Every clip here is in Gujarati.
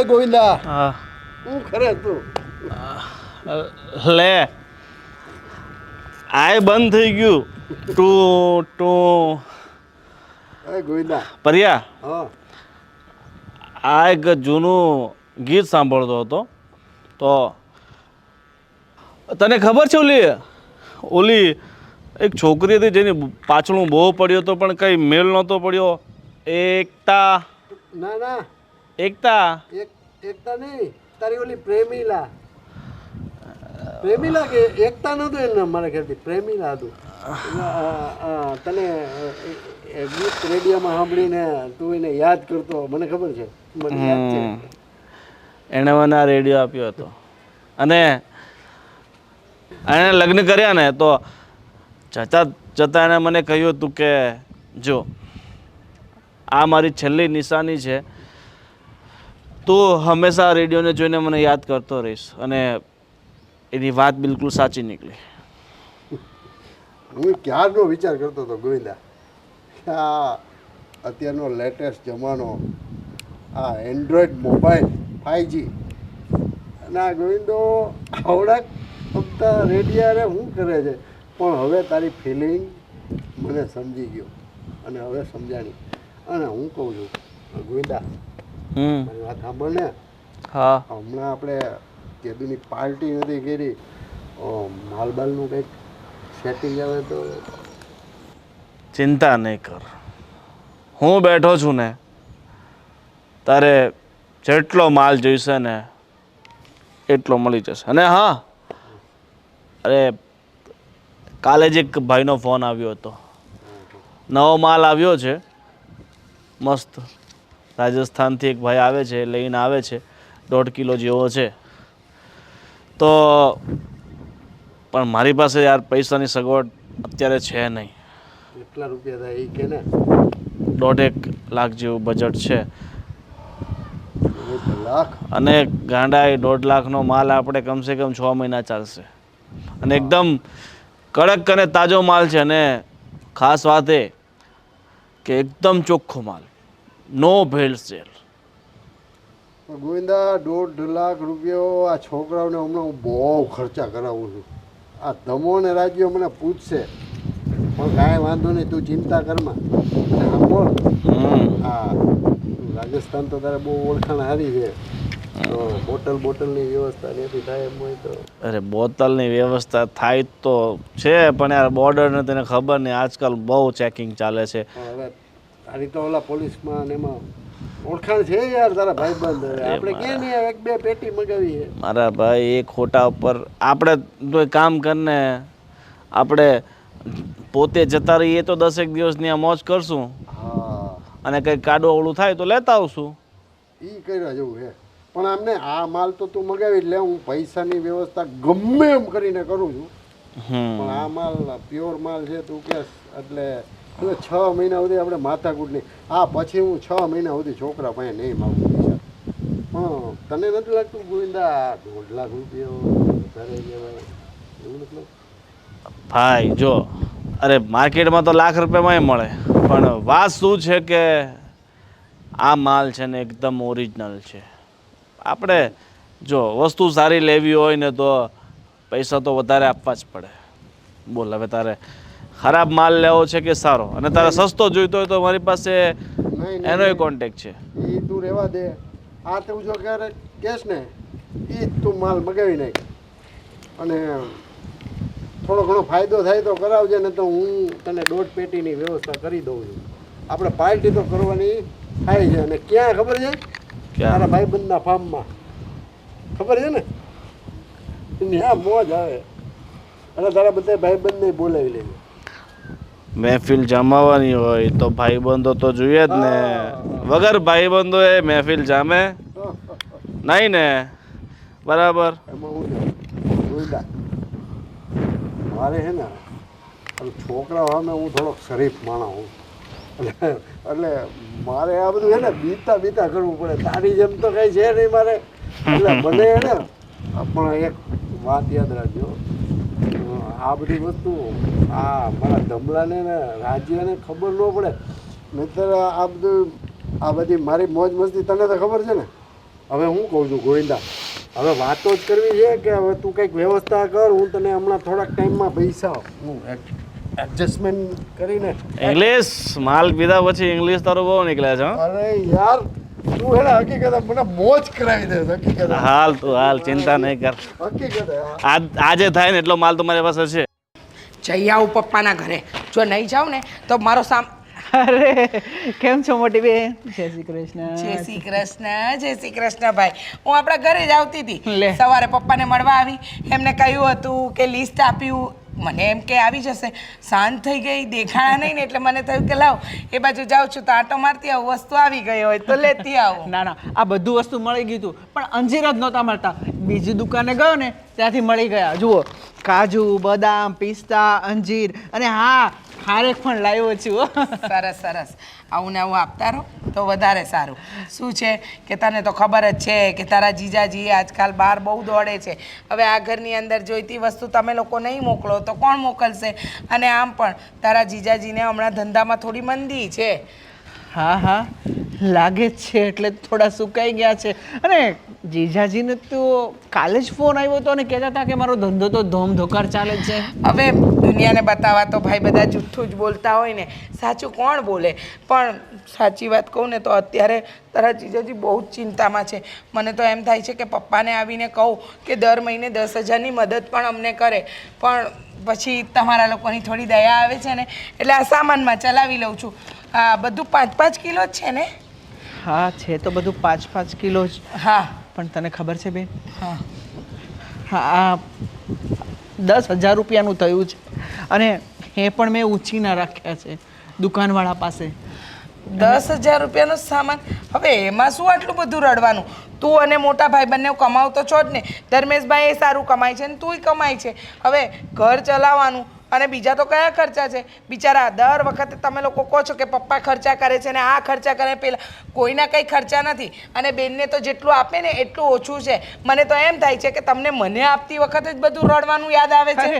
એ ગોવિંદા. હા. ખરે તું લે. આય બંધ થઈ ગયું. ટુ ટુ. ગોવિંદા. પર્યા. હા. આ એક જૂનું ગીત સાંભળતો હતો. તો તને ખબર છે ઓલી? ઓલી એક છોકરી હતી જેની પાછળ બહુ પડ્યો હતો પણ કંઈ મેળ નહોતો પડ્યો. એકતા. ના ના. એકતા. એક એકતા નહીં તારી ઓલી પ્રેમીલા. પ્રેમીલા કે એકતા નહોતું એને મારા ખ્યાલથી પ્રેમીલા હતું. તને ગીત રેડિયોમાં સાંભળીને તું એને યાદ કરતો મને ખબર છે? મને યાદ છે. એણે મને આ રેડિયો આપ્યો હતો. અને એણે લગ્ન કર્યા ને તો જતાં જતાં એણે મને કહ્યું હતું કે જો આ મારી છેલ્લી નિશાની છે. તું હંમેશા રેડિયોને જોઈને મને યાદ કરતો રહીશ અને એની વાત બિલકુલ સાચી નીકળી. હું ક્યારનો વિચાર કરતો હતો ગોવિંદા? આ અત્યારનો લેટેસ્ટ જમાનો, આ એન્ડ્રોઈડ મોબાઈલ ફાઈવજી અને આ ગોવિંદો આવડા ફક્ત રેડિયારે શું કરે છે? પણ હવે તારી ફિલિંગ મને સમજી ગયો અને હવે સમજાણી. અને હું કહું છું, ગોવિંદા હમ. વાત સાંભળ ને. હા. હમણાં આપણે કેદુની પાર્ટી નથી કરી માલબાલનું કંઈક સેટિંગ આવે તો ચિંતા નહીં કર. હું બેઠો છું ને તારે જેટલો માલ જોઈશે ને એટલો મળી જશે. અને હા અરે કાલે જ એક ભાઈનો ફોન આવ્યો હતો. નવો માલ આવ્યો છે. મસ્ત. રાજસ્થાનથી એક ભાઈ આવે છે લઈને આવે છે દોઢ કિલો જેવો છે. તો પણ મારી પાસે યાર પૈસાની સગવડ અત્યારે છે નહીં. કેટલા રૂપિયા થાય એ કે ને? દોઢેક લાખ જેવું બજેટ છે. અને ગાંડા એ દોઢ લાખનો માલ આપણે કમસે કમ છ મહિના ચાલશે. અને એકદમ કડક અને તાજો માલ છે અને ખાસ વાત એ કે એકદમ ચોખ્ખો માલ. નો ભેળસેળ પણ ગોવિંદા દોઢ લાખ રૂપિયો આ છોકરાઓને હમણાં હું બહુ ખર્ચા કરાવું છું. આ ધમો ને રાજ્યો મને પૂછશે. પણ કાંઈ વાંધો નહીં તું ચિંતા કરમાં બોલ. આ રાજસ્થાન તો તારે બહુ ઓળખાણ સારી છે. તો બોટલ બોટલની વ્યવસ્થા નથી થાય એમ હોય તો. અરે બોટલની વ્યવસ્થા થાય તો છે પણ યાર બોર્ડરને તને ખબર નહીં આજકાલ બહુ ચેકિંગ ચાલે છે. તારી તો ઓલા પોલીસમાં ને એમાં ઓળખાણ છે યાર તારા ભાઈબંધ આપણે કે નહીં એક બે પેટી મગાવી છે? મારા ભાઈ એ ખોટા ઉપર આપણે તો કામ કરને આપણે પોતે જતા રહીએ તો દસેક દિવસની આ મોજ કરશું. હા. અને કંઈક કાડો ઓળું થાય તો લેતા આવશું. એ કર્યા જેવું છે. પણ આમને આ માલ તો તું મગાવી લે હું પૈસાની વ્યવસ્થા ગમે એમ કરીને કરું છું. પણ આ માલ પ્યોર માલ છે તું કે એટલે એટલે છ મહિના સુધી આપણે માથાકૂટ નહીં. હા પછી હું છ મહિના સુધી છોકરા પાસે નહીં માગું પૈસા. તને નથી લાગતું ગોવિંદા, દોઢ લાખ રૂપિયો વધારે એવું નથી ભાઈ, જો, અરે માર્કેટમાં તો લાખ રૂપિયામાં મળે. પણ વાત શું છે કે આ માલ છે ને એકદમ ઓરિજિનલ છે. આપણે જો વસ્તુ સારી લેવી હોય ને તો પૈસા તો વધારે આપવા જ પડે. બોલ, હવે તારે ખરાબ માલ લેવો છે કે સારો? અને તારે સસ્તો જોઈતો હોય તો મારી પાસે એનો કોન્ટેક છે. એ તું રહેવા દે. આ તું જો ક્યારે કેસ ને એ તું માલ મગાવી નાખ. અને થોડો ઘણો ફાયદો થાય તો કરાવજે ને તો હું તને દોઢ પેટીની વ્યવસ્થા કરી દઉં છું. આપણે પાર્ટી તો કરવાની થાય છે અને ક્યાં ખબર છે? તારા ભાઈબંધના ફાર્મમાં. ખબર છે ને? ત્યાં મોજ આવે. અને તારા બધા ભાઈબંધને બોલાવી લેજે. મહેફિલ જમાવાની હોય તો ભાઈબંધો તો જોઈએ જ ને. વગર ભાઈબંધો એ મહેફિલ જામે? નહીં ને? બરાબર. હું મારે છે ને છોકરા સામે હું થોડોક શરીફ માણા હું એટલે મારે આ બધું હે ને બીતા બીતા કરવું પડે. તારી જેમ તો કઈ છે નહીં મારે. એટલે હે ને પણ એક વાત યાદ રાખજો. આ બધી વસ્તુ આ મારા ધમલાને ને રાજ્યને ખબર ન પડે. નહીતર આ બધું આ બધી મારી મોજ મસ્તી તને તો ખબર છે ને? હવે હું કહું છું ગોવિંદા હવે વાતો જ કરવી છે કે હવે તું કંઈક વ્યવસ્થા કર હું તને હમણાં થોડાક ટાઈમમાં પૈસા હું એડજસ્ટમેન્ટ કરીને ઇંગ્લિશ માલ પીધા પછી ઇંગ્લિશ તારું બહુ નીકળ્યા છે અરે યાર તું એને હકીકત મને મોજ કરાવી દે હકીકત. હાલ તું હાલ ચિંતા નહીં કર. હકીકત. આજે થાય ને એટલો માલ તો મારી પાસે છે. જઈ આવું પપ્પાના ઘરે. જો નહીં જાઉં ને તો મારો સામ અરે કેમ છો મોટી બેન? જય શ્રી કૃષ્ણ. જય શ્રી કૃષ્ણ જય શ્રી કૃષ્ણ ભાઈ હું આપણા ઘરે જ આવતી હતી. સવારે પપ્પાને મળવા આવી. એમને કહ્યું હતું કે લિસ્ટ આપ્યું. મને એમ કે આવી જશે. શાંત થઈ ગઈ, દેખાણા નહીં ને એટલે મને થયું કે લાવ, એ બાજુ જાઉં છું, તો આટો મારતી આવું, વસ્તુ આવી ગઈ હોય તો લેતી આવું. ના ના, આ બધું વસ્તુ મળી ગયું હતું પણ અંજીર જ નહોતા મળતા. બીજી દુકાને ગયો ને, ત્યાંથી મળી ગયા. જુઓ, કાજુ, બદામ, પિસ્તા, અંજીર, અને હા ખારેક પણ લાવ્યો છું સરસ સરસ. આવું ને આવું આપતા રહો તો વધારે સારું. શું છે? કે તને તો ખબર જ છે કે તારા જીજાજી આજકાલ બહાર બહુ દોડે છે. હવે આ ઘરની અંદર જોઈતી વસ્તુ તમે લોકો નહીં મોકલો તો કોણ મોકલશે? અને આમ પણ તારા જીજાજીને હમણાં ધંધામાં થોડી મંદી છે. હા હા. લાગે જ છે, એટલે થોડા સુકાઈ ગયા છે. અને જીજાજીને તો કાલે જ ફોન આવ્યો હતો અને કહેતા હતા કે મારો ધંધો તો ધોમ ધોકાર ચાલે છે. હવે દુનિયાને બતાવવા તો ભાઈ બધા જુઠ્ઠું જ બોલતા હોય ને, સાચું કોણ બોલે? પણ સાચી વાત કહું ને તો અત્યારે તારા જીજાજી બહુ જ ચિંતામાં છે. મને તો એમ થાય છે કે પપ્પાને આવીને કહું કે દર મહિને દસ હજારની મદદ પણ અમને કરે. પણ પછી તમારા લોકોની થોડી દયા આવે છે ને, એટલે આ સામાનમાં ચલાવી લઉં છું. આ બધું પાંચ પાંચ કિલો જ છે ને? હા છે તો બધું પાંચ પાંચ કિલો જ. હા. પણ તને ખબર છે બેન? હા. હા આ દસ હજાર રૂપિયાનું થયું છે. અને એ પણ મેં ઉછીના રાખ્યા છે દુકાનવાળા પાસે. દસ હજાર રૂપિયાનો સામાન. હવે એમાં શું આટલું બધું રડવાનું? તું અને મોટા ભાઈ બંને કમાવતો છો જ ને. ધર્મેશભાઈ એ સારું કમાય છે ને તુંય કમાય છે. હવે ઘર ચલાવવાનું અને બીજા તો કયા ખર્ચા છે? બિચારા, દર વખતે તમે લોકો કહો છો કે પપ્પા ખર્ચા કરે છે ને આ ખર્ચા કરે પેલા. કોઈના કંઈ ખર્ચા નથી. અને બેનને તો જેટલું આપે ને એટલું ઓછું છે. મને તો એમ થાય છે કે તમને મને આપતી વખતે જ બધું રડવાનું યાદ આવે છે.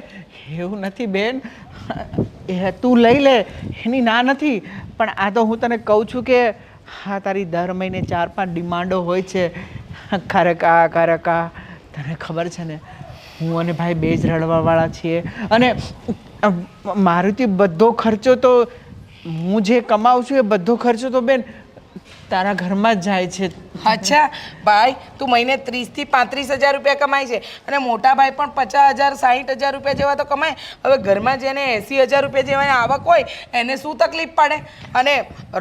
એવું નથી બેન. એ તું લઈ લે. એની ના નથી. પણ આ તો હું તને કહું છું કે હા, તારી દર મહિને ચાર પાંચ ડિમાન્ડો હોય છે. ખારકા ખારકા તને ખબર છે ને હું અને ભાઈ બે જ રડવાવાળા છીએ. અને મારુતિ, બધો ખર્ચો તો હું જે કમાઉં છું એ બધો ખર્ચો તો બેન તારા ઘરમાં જ જાય છે. અચ્છા ભાઈ તું મહિને ત્રીસથી પાંત્રીસ હજાર રૂપિયા કમાય છે અને મોટા ભાઈ પણ પચાસ હજાર સાહીઠ હજાર રૂપિયા જેવા તો કમાય. હવે ઘરમાં જેને એંસી હજાર રૂપિયા જેવાની આવક હોય એને શું તકલીફ પડે? અને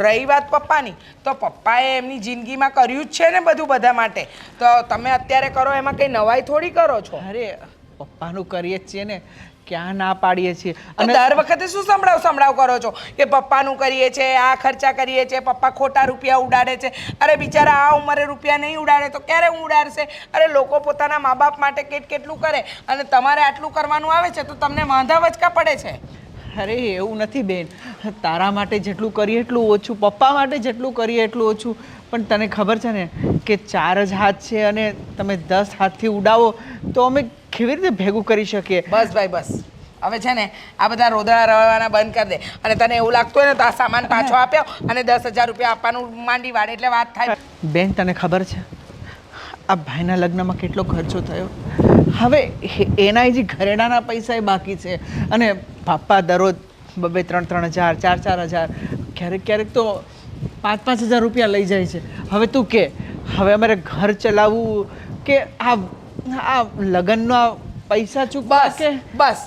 રહી વાત પપ્પાની તો પપ્પાએ એમની જિંદગીમાં કર્યું જ છે ને બધું બધા માટે. તો તમે અત્યારે કરો એમાં કંઈ નવાઈ થોડી કરો છો? અરે પપ્પાનું કરીએ જ છીએ ને. ક્યાં ના પાડીએ છીએ? અને દર વખતે શું સંભળાવ સંભળાવ કરો છો? કે પપ્પાનું કરીએ છે આ ખર્ચા કરીએ છે પપ્પા ખોટા રૂપિયા ઉડાડે છે. અરે બિચારા આ ઉંમરે રૂપિયા નહીં ઉડાડે તો ક્યારે ઉડાડશે? અરે લોકો પોતાના મા બાપ માટે કેટ કેટલું કરે? અને તમારે આટલું કરવાનું આવે છે તો તમને વાંધા વચકા પડે છે. અરે એવું નથી બેન. તારા માટે જેટલું કરીએ એટલું ઓછું પપ્પા માટે જેટલું કરીએ એટલું ઓછું. પણ તને ખબર છે ને કે ચાર જ હાથ છે અને તમે દસ હાથથી ઉડાવો તો અમે કેવી રીતે ભેગું કરી શકીએ? બસ ભાઈ બસ. હવે છે ને આ બધા રોદડા રવાના બંધ કરી દે. અને તને એવું લાગતું હોય ને તો આ સામાન પાછો આપ્યો અને દસ હજાર રૂપિયા આપવાનું માંડી વાળે એટલે વાત થાય. બેન તને ખબર છે? આ ભાઈના લગ્નમાં કેટલો ખર્ચો થયો? હવે એના જે ઘરેણાના પૈસા એ બાકી છે. અને પાપા દરરોજ બબે ત્રણ ત્રણ હજાર ચાર ચાર હજાર ક્યારેક ક્યારેક તો પાંચ પાંચ હજાર રૂપિયા લઈ જાય છે. હવે તું કે હવે અમારે ઘર ચલાવવું કે આ આ લગ્નના પૈસા ચૂકવા બસ કે? બસ.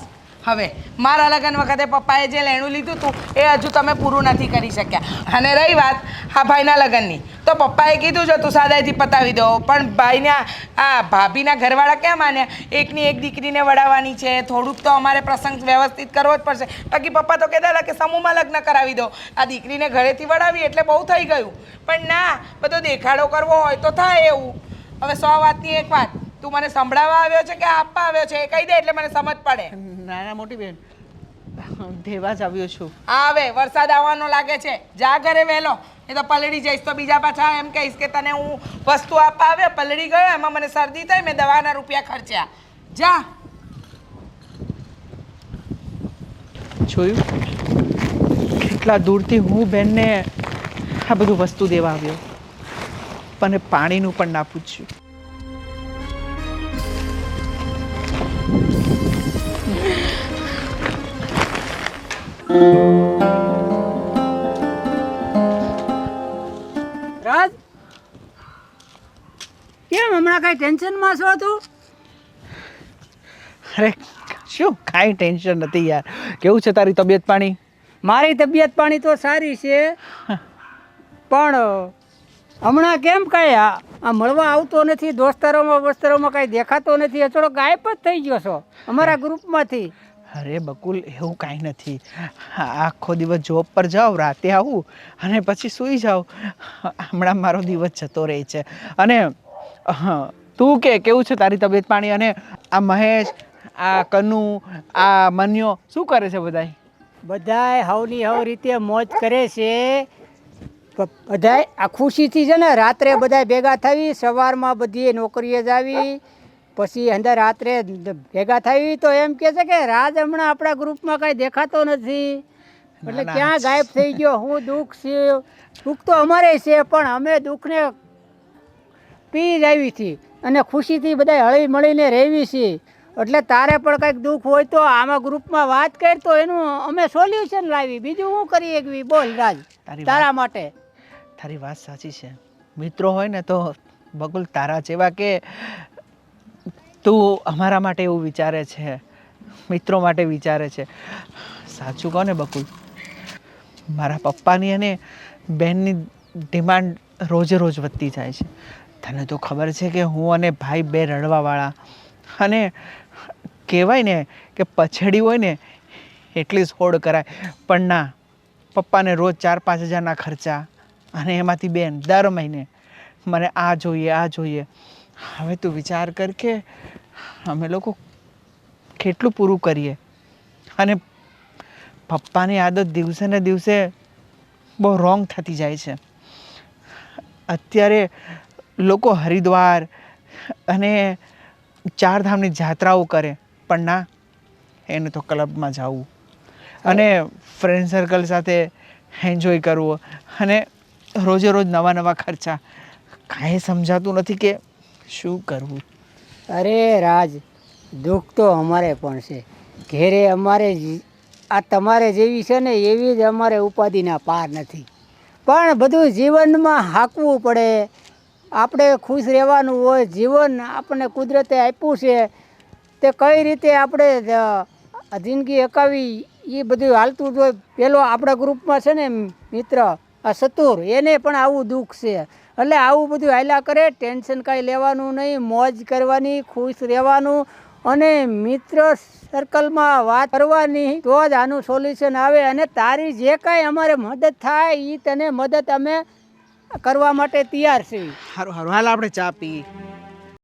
હવે મારા લગ્ન વખતે પપ્પાએ જે લેણું લીધું હતું એ હજુ તમે પૂરું નથી કરી શક્યા. અને રહી વાત આ ભાઈના લગ્નની. તો પપ્પાએ કીધું છે તું સાદાઈથી પતાવી દો. પણ ભાઈના આ ભાભીના ઘરવાળા ક્યાં માન્યા? એકની એક દીકરીને વડાવવાની છે. થોડુંક તો અમારે પ્રસંગ વ્યવસ્થિત કરવો જ પડશે. બાકી પપ્પા તો કહેતા હતા કે સમૂહમાં લગ્ન કરાવી દો. આ દીકરીને ઘરેથી વડાવી એટલે બહુ થઈ ગયું. પણ ના બધો દેખાડો કરવો હોય તો થાય એવું. હવે સો વાતની એક વાત. તું મને સંભળાવવા આવ્યો છે કે આપવા આવ્યો છે એ કહી દે એટલે મને સમજ પડે. નાના મોટી બેન દેવા જ આવ્યો છું. આવે વરસાદ આવવાનો લાગે છે. જા ઘરે વહેલો. એ તો પલળી જઈશ તો બીજા પાછા એમ કહીશ કે તને હું વસ્તુ આપવા આવ્યો પલળી ગયો એમાં મને શરદી થઈ મેં દવાના રૂપિયા ખર્ચ્યા. જા. જોયું? કેટલા દૂરથી હું બેનને આ બધું વસ્તુ દેવા આવ્યો. પણ પાણીનું પણ ના પૂછ્યું. રાજ? કેમ હમણાં કઈ ટેન્શનમાં છો તું? અરે શું કાંઈ ટેન્શન નથી યાર. કેવું છે તારી તબિયત પાણી? મારી તબિયત પાણી તો સારી છે. પણ હમણાં કેમ કાંઈ આ મળવા આવતો નથી દોસ્તારોમાં વસ્તારોમાં કાંઈ દેખાતો નથી. થોડો ગાયબ જ થઈ ગયો છો અમારા ગ્રુપમાંથી. અરે બકુલ, એવું કાંઈ નથી. આખો દિવસ જોબ પર જાઉં રાતે આવું અને પછી સૂઈ જાઉં હમણાં મારો દિવસ જતો રહે છે. અને તું કે, કેવું છે તારી તબિયત પાણી? અને આ મહેશ, આ કનુ, આ મન્યો, શું કરે છે બધાય? બધાય હવની હવ રીતે મોજ કરે છે. બધાય આ ખુશીથી છે ને રાત્રે બધાય ભેગા થઈ સવારમાં બધી નોકરીએ જ આવી પછી અંદર રાત્રે ભેગા થઈ તો એમ કે છે કે રાજ હમણાં આપણા ગ્રુપમાં કાંઈ દેખાતો નથી. એટલે ક્યાં ગાયબ થઈ ગયો? હું દુઃખ છે. દુઃખ તો અમારે છે પણ અમે દુઃખને પી જ આવી હતી. અને ખુશીથી બધા હળી મળીને રહેવી છીએ એટલે તારે પણ કંઈક દુઃખ હોય તો આમાં ગ્રુપમાં વાત કર તો એનું અમે સોલ્યુશન લાવી. બીજું શું કરી એકવી બોલ રાજ તારી તારા માટે. તારી વાત સાચી છે. મિત્રો હોય ને તો બકુલ તારા જેવા કે તું અમારા માટે એવું વિચારે છે? મિત્રો માટે વિચારે છે? સાચું કહો ને, બકુલ. મારા પપ્પાની અને બહેનની ડિમાન્ડ રોજે રોજ વધતી જાય છે. તને તો ખબર છે કે હું અને ભાઈ બે રડવાવાળા. અને કહેવાય ને કે પછેડી હોય ને, એટલી સોડ કરાય. પણ ના, પપ્પાને રોજ ચાર પાંચ હજારના ખર્ચા અને એમાંથી બેન દર મહિને. મને આ જોઈએ આ જોઈએ. હવે તું વિચાર કર કે અમે લોકો કેટલું પૂરું કરીએ. અને પપ્પાની આદત દિવસે ને દિવસે બહુ રોંગ થતી જાય છે. અત્યારે લોકો હરિદ્વાર અને ચારધામની જાત્રાઓ કરે, પણ ના, એને તો ક્લબમાં જવું. અને ફ્રેન્ડ સર્કલ સાથે એન્જોય કરવું. અને રોજે રોજ નવા નવા ખર્ચા. કાંઈ સમજાતું નથી કે શું કરવું? અરે રાજ, દુઃખ તો અમારે પણ છે. ઘેરે અમારે આ તમારે જેવી છે ને એવી જ અમારે ઉપાધિના પાર નથી. પણ બધું જીવનમાં હાંકવું પડે. આપણે ખુશ રહેવાનું હોય, જીવન આપણને કુદરતે આપ્યું છે, તે કઈ રીતે આપણે જિંદગી અકાવી એ બધું હાલતું જ હોય. પેલો આપણા ગ્રુપમાં છે ને મિત્ર આ સતુર, એને પણ આવું દુઃખ છે. એટલે આવું બધું હાલ્યા કરે, ટેન્શન કાંઈ લેવાનું નહીં, મોજ કરવાની, ખુશ રહેવાનું અને મિત્ર સર્કલમાં વાત કરવાની તો જ આનું સોલ્યુશન આવે અને તારી જે કાંઈ અમારે મદદ થાય એ તને મદદ અમે કરવા માટે તૈયાર છીએ. સારું સારું. હાલ આપણે ચા પી